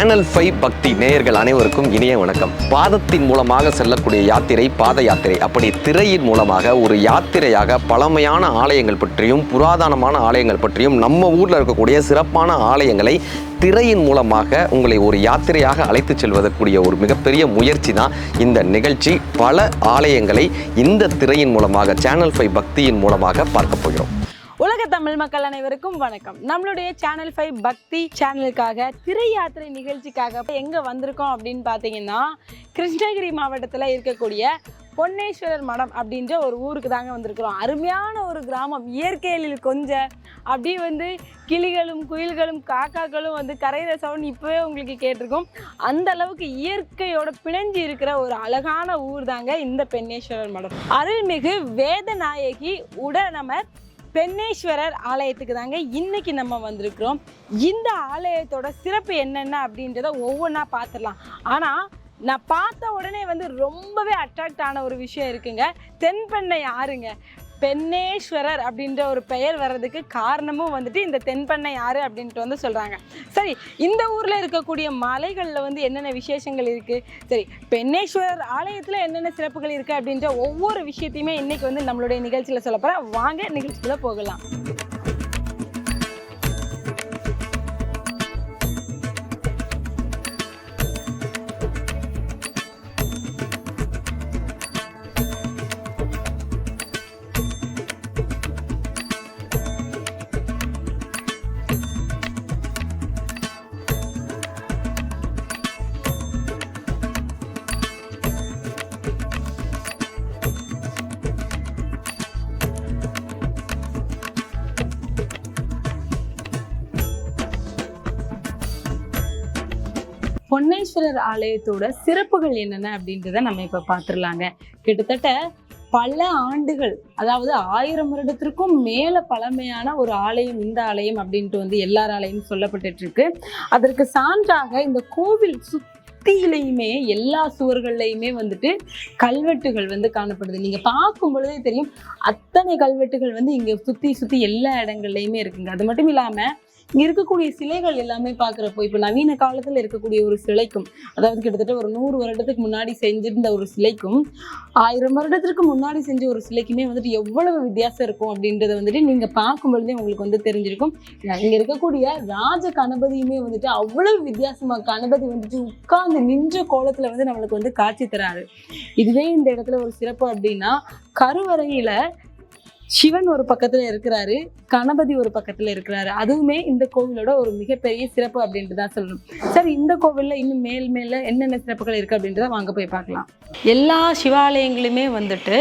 Channel five பக்தி நேயர்கள் அனைவருக்கும் இனிய வணக்கம். பாதத்தின் மூலமாக செல்லக்கூடிய யாத்திரை பாத யாத்திரை. அப்படி திரையின் மூலமாக ஒரு யாத்திரையாக பழமையான ஆலயங்கள் பற்றியும் புராதனமான ஆலயங்கள் பற்றியும் நம்ம ஊரில் இருக்கக்கூடிய சிறப்பான ஆலயங்களை திரையின் மூலமாக உங்களை ஒரு யாத்திரையாக அழைத்து செல்வதற்குரிய ஒரு மிகப்பெரிய முயற்சி தான் இந்த நிகழ்ச்சி. பல ஆலயங்களை இந்த திரையின் மூலமாக சேனல் ஃபைவ் பக்தியின் மூலமாக பார்க்க போகிறோம். உலக தமிழ் மக்கள் அனைவருக்கும் வணக்கம். நம்மளுடைய சேனல் ஃபைவ் பக்தி சேனலுக்காக திரை யாத்திரை நிகழ்ச்சிக்காக எங்கே வந்திருக்கோம் அப்படின்னு பார்த்தீங்கன்னா கிருஷ்ணகிரி மாவட்டத்தில் இருக்கக்கூடிய பொன்னேஸ்வரர் மடம் அப்படின்ற ஒரு ஊருக்கு தாங்க வந்திருக்கிறோம். அருமையான ஒரு கிராமம். இயற்கையில் கொஞ்சம் அப்படியே வந்து கிளிகளும் குயில்களும் காக்காக்களும் வந்து கரையிற சவுண்ட் இப்போவே உங்களுக்கு கேட்டிருக்கும். அந்த அளவுக்கு இயற்கையோட பிணைஞ்சு இருக்கிற ஒரு அழகான ஊர் தாங்க இந்த பெண்ணேஸ்வரர் மடம். அருள்மிகு வேதநாயகி உடனமர் பெண்ணேஸ்வரர் ஆலயத்துக்கு தாங்க இன்னைக்கு நம்ம வந்திருக்கிறோம். இந்த ஆலயத்தோட சிறப்பு என்னென்ன அப்படின்றத ஒவ்வொன்றா பார்த்துடலாம் ஆனால் நான் பார்த்த உடனே வந்து ரொம்பவே அட்ராக்ட் ஆன ஒரு விஷயம் இருக்குங்க. தென்பெண்ணை யாருங்க பெண்ணேஸ்வரர் அப்படின்ற ஒரு பெயர் வர்றதுக்கு காரணமும் வந்துட்டு இந்த தென்பண்ணை யாரு அப்படின்ட்டு வந்து சொல்கிறாங்க சரி இந்த ஊரில் இருக்கக்கூடிய மலைகளில் வந்து என்னென்ன விசேஷங்கள் இருக்குது சரி பெண்ணேஸ்வரர் ஆலயத்தில் என்னென்ன சிறப்புகள் இருக்குது அப்படின்ற ஒவ்வொரு விஷயத்தையுமே இன்னைக்கு வந்து நம்மளுடைய நிகழ்ச்சியில் சொல்ல போகிறேன் வாங்க நிகழ்ச்சிக்குள்ள போகலாம். பொன்னேஸ்வரர் ஆலயத்தோட சிறப்புகள் என்னென்ன அப்படின்றத நம்ம இப்போ பார்த்துடலாங்க கிட்டத்தட்ட பல ஆண்டுகள் அதாவது ஆயிரம் வருடத்திற்கும் மேல பழமையான ஒரு ஆலயம் இந்த ஆலயம் அப்படின்ட்டு வந்து எல்லார் சொல்லப்பட்டு இருக்கு அதற்கு சான்றாக இந்த கோவில் சுத்தியிலையுமே எல்லா சுவர்கள்லையுமே வந்துட்டு கல்வெட்டுகள் வந்து காணப்படுது. நீங்க பார்க்கும் பொழுதே தெரியும் அத்தனை கல்வெட்டுகள் வந்து இங்க சுத்தி சுத்தி எல்லா இடங்கள்லையுமே இருக்குங்க. அது மட்டும் இல்லாம இருக்கக்கூடிய சிலைகள் எல்லாமே பார்க்குறப்போ இப்போ நவீன காலத்துல இருக்கக்கூடிய ஒரு சிலைக்கும் அதாவது கிட்டத்தட்ட ஒரு நூறு வருடத்துக்கு முன்னாடி செஞ்சிருந்த ஒரு சிலைக்கும் ஆயிரம் வருடத்திற்கு முன்னாடி செஞ்ச ஒரு சிலைக்குமே வந்துட்டு எவ்வளவு வித்தியாசம் இருக்கும் அப்படின்றத வந்துட்டு நீங்க பார்க்கும் பொழுதே உங்களுக்கு வந்து தெரிஞ்சிருக்கும். இங்க இருக்கக்கூடிய ராஜ கணபதியுமே வந்துட்டு அவ்வளவு வித்தியாசமா கணபதி வந்துட்டு உட்கார்ந்து நின்ற கோலத்துல வந்து நம்மளுக்கு வந்து காட்சி தராரு. இதுவே இந்த இடத்துல ஒரு சிறப்பு அப்படின்னா கருவறையில சிவன் ஒரு பக்கத்துல இருக்கிறாரு கணபதி ஒரு பக்கத்துல இருக்கிறாரு. அதுவுமே இந்த கோவிலோட ஒரு மிகப்பெரிய சிறப்பு அப்படின்ட்டு தான் சொல்லணும். சரி இந்த கோவில்ல இன்னும் மேல் மேல என்னென்ன சிறப்புகள் இருக்கு அப்படின்றத வாங்க போய் பார்க்கலாம். எல்லா சிவாலயங்களுமே வந்துட்டு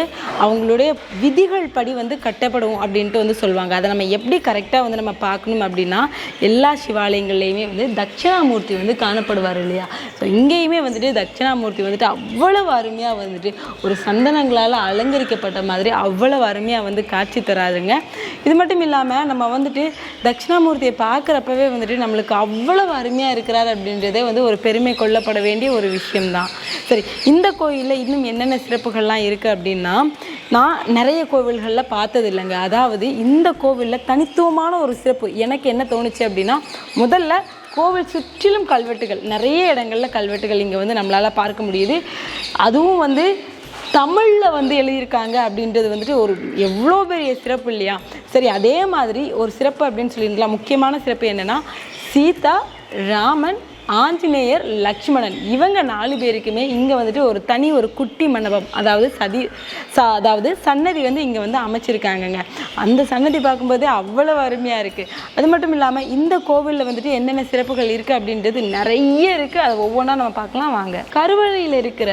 அவங்களுடைய விதிகள் படி வந்து கட்டப்படும் அப்படின்ட்டு வந்து சொல்லுவாங்க. அதை நம்ம எப்படி கரெக்டாக வந்து நம்ம பார்க்கணும் அப்படின்னா எல்லா சிவாலயங்கள்லையுமே வந்து தட்சிணாமூர்த்தி வந்து காணப்படுவார் இல்லையா? ஸோ இங்கேயுமே வந்துட்டு தட்சிணாமூர்த்தி வந்துட்டு அவ்வளவு அருமையாக வந்துட்டு ஒரு சந்தனங்களால் அலங்கரிக்கப்பட்ட மாதிரி அவ்வளவு அருமையாக வந்து காட்சி தராதுங்க. இது மட்டும் இல்லாமல் நம்ம வந்துட்டு தட்சிணாமூர்த்தியை பார்க்குறப்பவே வந்துட்டு நம்மளுக்கு அவ்வளவு அருமையாக இருக்கிறார் அப்படின்றதே வந்து ஒரு பெருமை கொள்ளப்பட வேண்டிய ஒரு விஷயம்தான். சரி இந்த கோயிலில் இன்னும் என்னென்ன சிறப்புகள்லாம் இருக்குது அப்படின்னா நான் நிறைய கோவில்களில் பார்த்தது இல்லைங்க அதாவது இந்த கோவிலில் தனித்துவமான ஒரு சிறப்பு. எனக்கு என்ன தோணுச்சு அப்படின்னா முதல்ல கோவில் சுற்றிலும் கல்வெட்டுகள். நிறைய இடங்களில் கல்வெட்டுகள் இங்கே வந்து நம்மளால் பார்க்க முடியுது. அதுவும் வந்து தமிழில் வந்து எழுதியிருக்காங்க அப்படின்றது வந்துட்டு ஒரு எவ்வளோ பெரிய சிறப்பு இல்லையா? சரி அதே மாதிரி ஒரு சிறப்பு அப்படின்னு சொல்லியிருக்கலாம். முக்கியமான சிறப்பு என்னென்னா சீதா ராமன் ஆஞ்சநேயர் லக்ஷ்மணன். இவங்க நாலு பேருக்குமே இங்கே வந்துட்டு ஒரு தனி ஒரு குட்டி மண்டபம் அதாவது சதி ச அதாவது சன்னதி வந்து இங்கே வந்து அமைச்சிருக்காங்கங்க. அந்த சன்னதி பார்க்கும்போதே அவ்வளோ அருமையாக இருக்குது அது மட்டும் இல்லாமல் இந்த கோவிலில் வந்துட்டு என்னென்ன சிறப்புகள் இருக்குது அப்படின்றது நிறைய இருக்குது அதை ஒவ்வொன்றா நம்ம பார்க்கலாம். வாங்க. கருவறையில் இருக்கிற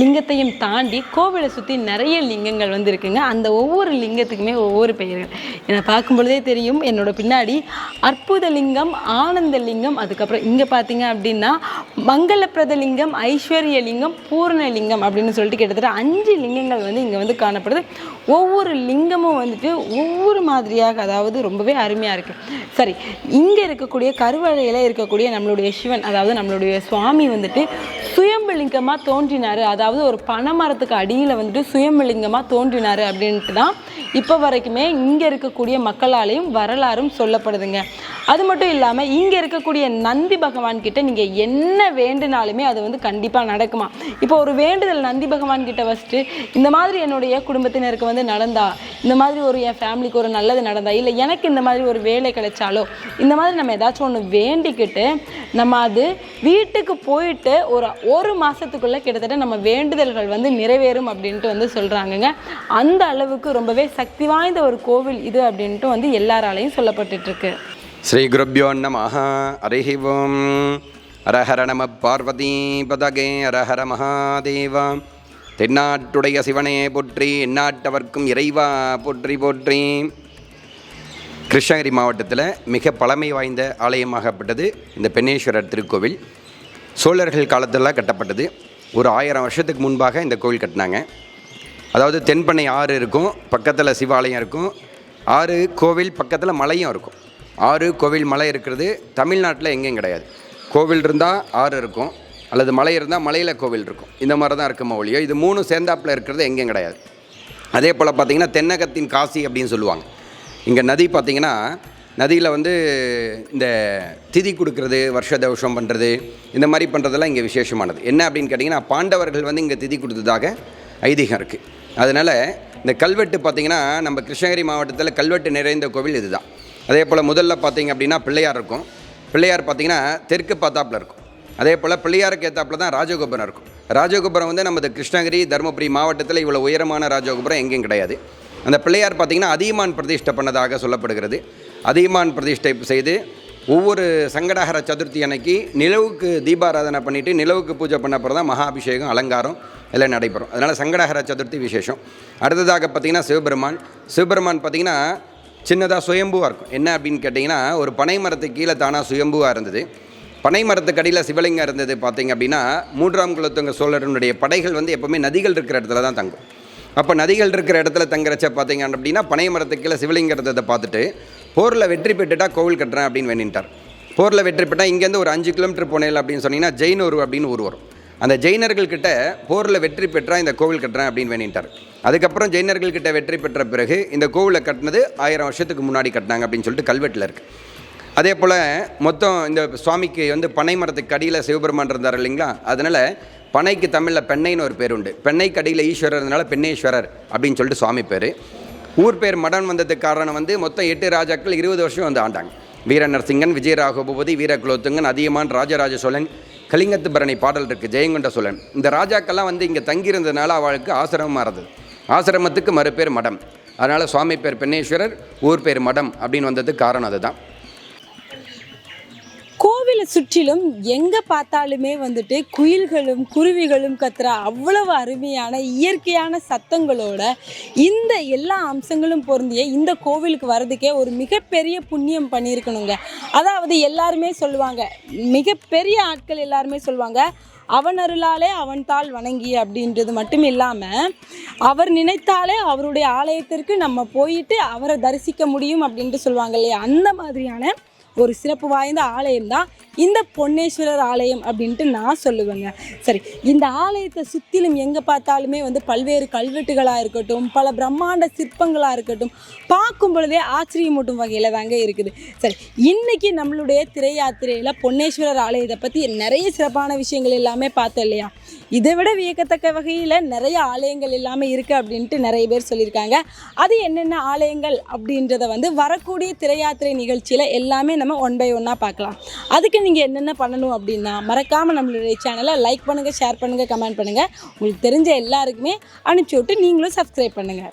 லிங்கத்தையும் தாண்டி கோவிலை சுற்றி நிறைய லிங்கங்கள் வந்து இருக்குங்க அந்த ஒவ்வொரு லிங்கத்துக்குமே ஒவ்வொரு பெயர்கள். என்னை பார்க்கும் பொழுதே தெரியும் என்னோட பின்னாடி அற்புத லிங்கம் ஆனந்த லிங்கம் அதுக்கப்புறம் இங்கே பார்த்தீங்க அப்படின்னா மங்களப்பிரத லிங்கம் ஐஸ்வர்ய லிங்கம் பூரண லிங்கம் அப்படின்னு சொல்லிட்டு கிட்டத்தட்ட அஞ்சு லிங்கங்கள் வந்து இங்கே வந்து காணப்படுது. ஒவ்வொரு லிங்கமும் வந்துட்டு ஒவ்வொரு மாதிரியாக அதாவது ரொம்பவே அருமையாக இருக்குது சரி இங்கே இருக்கக்கூடிய கருவறையில் இருக்கக்கூடிய நம்மளுடைய சிவன் அதாவது நம்மளுடைய சுவாமி வந்துட்டு சுயம்பு லிங்கமாக தோன்றினார். அதாவது அதாவது ஒரு பனைமரத்துக்கு அடியில் வந்துட்டு சுயமலிங்கமாக தோன்றினார் அப்படின்ட்டு தான் இப்போ வரைக்குமே இங்கே இருக்கக்கூடிய மக்களாலையும் வரலாறும் சொல்லப்படுதுங்க. அது மட்டும் இல்லாமல் இங்கே இருக்கக்கூடிய நந்தி பகவான் கிட்ட நீங்கள் என்ன வேண்டுனாலுமே அது வந்து கண்டிப்பாக நடக்குமா? இப்போ ஒரு வேண்டுதல் நந்தி பகவான் கிட்ட வச்சுட்டு இந்த மாதிரி என்னுடைய குடும்பத்தினருக்கு வந்து நடந்தா இந்த மாதிரி ஒரு என் ஃபேமிலிக்கு ஒரு நல்லது நடந்தா இல்லை எனக்கு இந்த மாதிரி ஒரு வேலை கிடைச்சாலோ இந்த மாதிரி நம்ம ஏதாச்சும் ஒன்று வேண்டிக்கிட்டு நம்ம அது வீட்டுக்கு போயிட்டு ஒரு ஒரு மாதத்துக்குள்ளே கிட்டத்தட்ட நம்ம வேண்டுதல்கள் வந்து நிறைவேறும் அப்படின்ட்டு வந்து சொல்கிறாங்கங்க அந்த அளவுக்கு ரொம்பவே சக்தி வாய்ந்த ஒரு கோவில் இது அப்படின்ட்டு வந்து எல்லாராலையும் சொல்லப்பட்டுட்டுருக்கு ஸ்ரீ குருப்யோ நமஹ ஹரி ஓம். அரஹர நம பார்வதி பதகே அரஹர மகாதேவா. தென்னாட்டுடைய சிவனே போற்றி எந்நாட்டவர்க்கும் இறைவா போற்றி போற்றி. கிருஷ்ணகிரி மாவட்டத்தில் மிக பழமை வாய்ந்த ஆலயமாகப்பட்டது இந்த பெண்ணேஸ்வரர் திருக்கோவில். சோழர்கள் காலத்தில் கட்டப்பட்டது. ஒரு ஆயிரம் வருஷத்துக்கு முன்பாக இந்த கோவில் கட்டினாங்க. அதாவது தென்பண்ணை ஆறு இருக்கும் பக்கத்தில் சிவாலயம் இருக்கும். ஆறு கோவில் பக்கத்தில் மலையும் இருக்கும். ஆறு கோவில் மலை இருக்கிறது தமிழ்நாட்டில் எங்கேயும் கிடையாது. கோவில் இருந்தால் ஆறு இருக்கும் அல்லது மலை இருந்தால் மலையில் கோவில் இருக்கும். இந்த மாதிரி தான் இருக்குமா ஒழியோ இது மூணு சேர்ந்தாப்பில் இருக்கிறது எங்கேயும் கிடையாது. அதே போல் பார்த்திங்கன்னா தென்னகத்தின் காசி அப்படின்னு சொல்லுவாங்க. இங்கே நதி பார்த்திங்கன்னா நதியில் வந்து இந்த திதி கொடுக்கறது வருஷ தோஷம் பண்ணுறது இந்த மாதிரி பண்ணுறதெல்லாம் இங்கே விசேஷமானது. என்ன அப்படின்னு கேட்டிங்கன்னா பாண்டவர்கள் வந்து இங்கே திதி கொடுத்ததாக ஐதீகம் இருக்குது அதனால் இந்த கல்வெட்டு பார்த்திங்கன்னா நம்ம கிருஷ்ணகிரி மாவட்டத்தில் கல்வெட்டு நிறைந்த கோவில் இதுதான். அதே போல் முதல்ல பார்த்தீங்க அப்படின்னா பிள்ளையார் இருக்கும். பிள்ளையார் பார்த்தீங்கன்னா தெற்கு பார்த்தாப்பில் இருக்கும். அதே போல் பிள்ளையாருக்கு ஏத்தாப்புல தான் ராஜகோபுரம் இருக்கும். ராஜகோபுரம் வந்து நமது கிருஷ்ணகிரி தருமபுரி மாவட்டத்தில் இவ்வளோ உயரமான ராஜகோபுரம் எங்கேயும் கிடையாது. அந்த பிள்ளையார் பார்த்திங்கன்னா அதியமான் பிரதிஷ்டை பண்ணதாக சொல்லப்படுகிறது. அதியமான் பிரதிஷ்டை செய்து ஒவ்வொரு சங்கடஹர சதுர்த்தி அன்னைக்கு நிலவுக்கு தீபாராதனை பண்ணிவிட்டு நிலவுக்கு பூஜை பண்ண அப்புறம் தான் மகாபிஷேகம் அலங்காரம் எல்லாம் நடைபெறும். அதனால் சங்கடஹர சதுர்த்தி விசேஷம். அடுத்ததாக பார்த்திங்கன்னா சிவபெருமான். சிவபெருமான் பார்த்திங்கன்னா சின்னதாக சுயம்புவாக இருக்கும். என்ன அப்படின்னு கேட்டிங்கன்னா ஒரு பனை மரத்துக்கு கீழே தானாக சுயம்புவாக இருந்தது. பனை மரத்துக்கு அடியில் சிவலிங்கம் இருந்தது பார்த்திங்க அப்படின்னா மூன்றாம் குலத்துங்க சோழரனுடைய படைகள் வந்து எப்போவுமே நதிகள் இருக்கிற இடத்துல தான் தங்கும். அப்போ நதிகள் இருக்கிற இடத்துல தங்குறச்ச பார்த்தீங்க அப்படின்னா பனை மரத்துக்கு கீழே சிவலிங்கம் இருந்ததை பார்த்துட்டு போரில் வெற்றி பெற்றுட்டா கோவில் கட்டுறேன் அப்படின்னு வேண்டிட்டார். போரில் வெற்றி பெற்றால் இங்கேருந்து ஒரு அஞ்சு கிலோமீட்டர் போனேன் அப்படின்னு சொன்னீங்கன்னா ஜெயினூர் அப்படின்னு ஒரு வரும். அந்த ஜெயினர்கள் கிட்ட போரில் வெற்றி பெற்றா இந்த கோவில் கட்டுறேன் அப்படின்னு வேண்டிட்டார். அதுக்கப்புறம் ஜெயினர்கள் கிட்ட வெற்றி பெற்ற பிறகு இந்த கோவிலை கட்டினது ஆயிரம் வருஷத்துக்கு முன்னாடி கட்டினாங்க அப்படின்னு சொல்லிட்டு கல்வெட்டில் இருக்குது அதே போல் மொத்தம் இந்த சுவாமிக்கு வந்து பனை மரத்துக்கு அடியில் சிவபெருமான் இருந்தார் இல்லைங்களா? அதனால் பனைக்கு தமிழில் பெண்ணைன்னு ஒரு பேர் உண்டு. பெண்ணைக்கு அடியில் ஈஸ்வரர் இருந்தனால பெண்ணேஸ்வரர் அப்படின்னு சொல்லிட்டு சுவாமி பேர். ஊர் பேர் மடன் வந்ததுக்கு காரணம் வந்து மொத்தம் எட்டு ராஜாக்கள் இருபது வருஷம் வந்து ஆண்டாங்க. வீர நரசிங்கன் விஜயராகபூபதி வீரகுலோத்துங்கன் அதியமான் ராஜராஜ சோழன் கலிங்கத்து பரணி பாடல் இருக்குது ஜெயங்கொண்ட சோழன். இந்த ராஜாக்கள்லாம் வந்து இங்கே தங்கியிருந்ததுனால அவளுக்கு ஆசிரமமாக இருந்தது ஆசிரமத்துக்கு மறுபேர் மடம். அதனால் சுவாமி பேர் பெண்ணேஸ்வரர் ஊர் பேர் மடம் அப்படின்னு வந்ததுக்கு காரணம் அதுதான். கோவிலை சுற்றிலும் எங்கே பார்த்தாலுமே வந்துட்டு குயில்களும் குருவிகளும் கத்துற அவ்வளவு அருமையான இயற்கையான சத்தங்களோட இந்த எல்லா அம்சங்களும் பொருந்திய இந்த கோவிலுக்கு வர்றதுக்கே ஒரு மிகப்பெரிய புண்ணியம் பண்ணியிருக்கணுங்க. அதாவது எல்லாருமே சொல்லுவாங்க மிகப்பெரிய ஆட்கள் எல்லாருமே சொல்லுவாங்க அவனருளாலே அருளாலே அவன் தாள் வணங்கி அப்படின்றது மட்டும் இல்லாமல் அவர் நினைத்தாலே அவருடைய ஆலயத்திற்கு நம்ம போயிட்டு அவரை தரிசிக்க முடியும் அப்படின்ட்டு சொல்லுவாங்க இல்லையா? அந்த மாதிரியான ஒரு சிறப்பு வாய்ந்த ஆலயம் தான் இந்த பொன்னேஸ்வரர் ஆலயம் அப்படின்ட்டு நான் சொல்லுவேங்க. சரி இந்த ஆலயத்தை சுற்றிலும் எங்கே பார்த்தாலுமே வந்து பல்வேறு கல்வெட்டுகளாக இருக்கட்டும் பல பிரம்மாண்ட சிற்பங்களாக இருக்கட்டும் பார்க்கும் பொழுதே ஆச்சரியமூட்டும் வகையில் தாங்க இருக்குது. சரி இன்னைக்கு நம்மளுடைய திரை யாத்திரையில் பொன்னேஸ்வரர் ஆலயத்தை பற்றி நிறைய சிறப்பான விஷயங்கள் எல்லாமே பார்த்தோம் இல்லையா? இதை விட வியக்கத்தக்க வகையில் நிறைய ஆலயங்கள் இல்லாமல் இருக்குது அப்படின்ட்டு நிறைய பேர் சொல்லியிருக்காங்க. அது என்னென்ன ஆலயங்கள் அப்படின்றத வந்து வரக்கூடிய திரையாத்திரை நிகழ்ச்சியில் எல்லாமே நம்ம ஒன் பை ஒன்னாக பார்க்கலாம். அதுக்கு நீங்கள் என்னென்ன பண்ணணும் அப்படின்னா மறக்காமல் நம்மளுடைய சேனலை லைக் பண்ணுங்கள் ஷேர் பண்ணுங்கள் கமெண்ட் பண்ணுங்கள் உங்களுக்கு தெரிஞ்ச எல்லாருக்குமே அனுப்பிச்சி விட்டு நீங்களும் சப்ஸ்கிரைப் பண்ணுங்கள்